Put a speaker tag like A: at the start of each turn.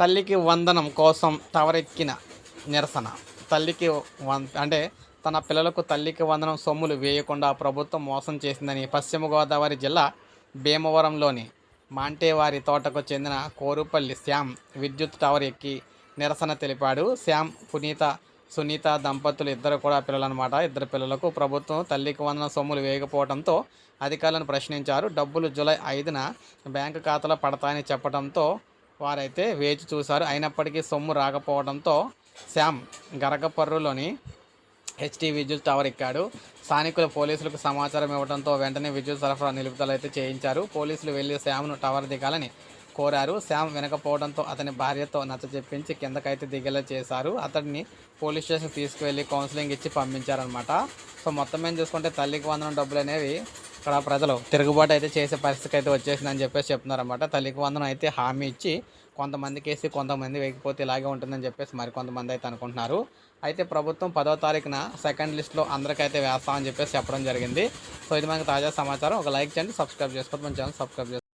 A: తల్లికి వందనం కోసం టవరెక్కిన నిరసన. తల్లికి వం అంటే తన పిల్లలకు తల్లికి వందనం సొమ్ములు వేయకుండా ప్రభుత్వం మోసం చేసిందని పశ్చిమ గోదావరి జిల్లా భీమవరంలోని మాంటేవారి తోటకు చెందిన కోరుపల్లి శ్యామ్ విద్యుత్ టవర్ ఎక్కి నిరసన తెలిపాడు. శ్యామ్ పునీత సునీత దంపతులు ఇద్దరు కూడా పిల్లలన్నమాట. ఇద్దరు పిల్లలకు ప్రభుత్వం తల్లికి వందన సొమ్ములు వేయకపోవడంతో అధికారులను ప్రశ్నించారు. డబ్బులు జూలై ఐదున బ్యాంకు ఖాతాలో పడతాయని చెప్పడంతో వారైతే వేచి చూశారు. అయినప్పటికీ సొమ్ము రాకపోవడంతో శ్యామ్ గరగపర్రులోని హెచ్టీ విద్యుత్ టవర్ ఎక్కాడు. స్థానికులు పోలీసులకు సమాచారం ఇవ్వడంతో వెంటనే విద్యుత్ సరఫరా నిలుపుదల అయితే చేయించారు. పోలీసులు వెళ్ళి శ్యామ్ను టవర్ దిగాలని కోరారు. శ్యామ్ వినకపోవడంతో అతని భార్యతో నచ్చ చెప్పించి కిందకైతే దిగేలా చేశారు. అతడిని పోలీస్ స్టేషన్ తీసుకువెళ్ళి కౌన్సిలింగ్ ఇచ్చి పంపించారనమాట సో మొత్తం ఏం చూసుకుంటే తల్లికి వందనం డబ్బులు అనేవి ఇక్కడ ప్రజలు తిరుగుబాటు అయితే చేసే పరిస్థితి అయితే వచ్చేసిందని చెప్పేసి చెప్తున్నారన్నమాట. తల్లికి వందనం అయితే హామీ ఇచ్చి కొంతమందికి వేసి కొంతమంది వేయకపోతే ఇలాగే ఉంటుందని చెప్పేసి మరి కొంతమంది అయితే అనుకుంటున్నారు. అయితే ప్రభుత్వం పదో తారీఖున సెకండ్ లిస్ట్లో అందరికైతే వేస్తామని చెప్పేసి చెప్పడం జరిగింది. సో ఇది మనకి తాజా సమాచారం. ఒక లైక్ చేయండి సబ్స్క్రైబ్ చేసుకోండి. మన ఛానల్ సబ్స్క్రైబ్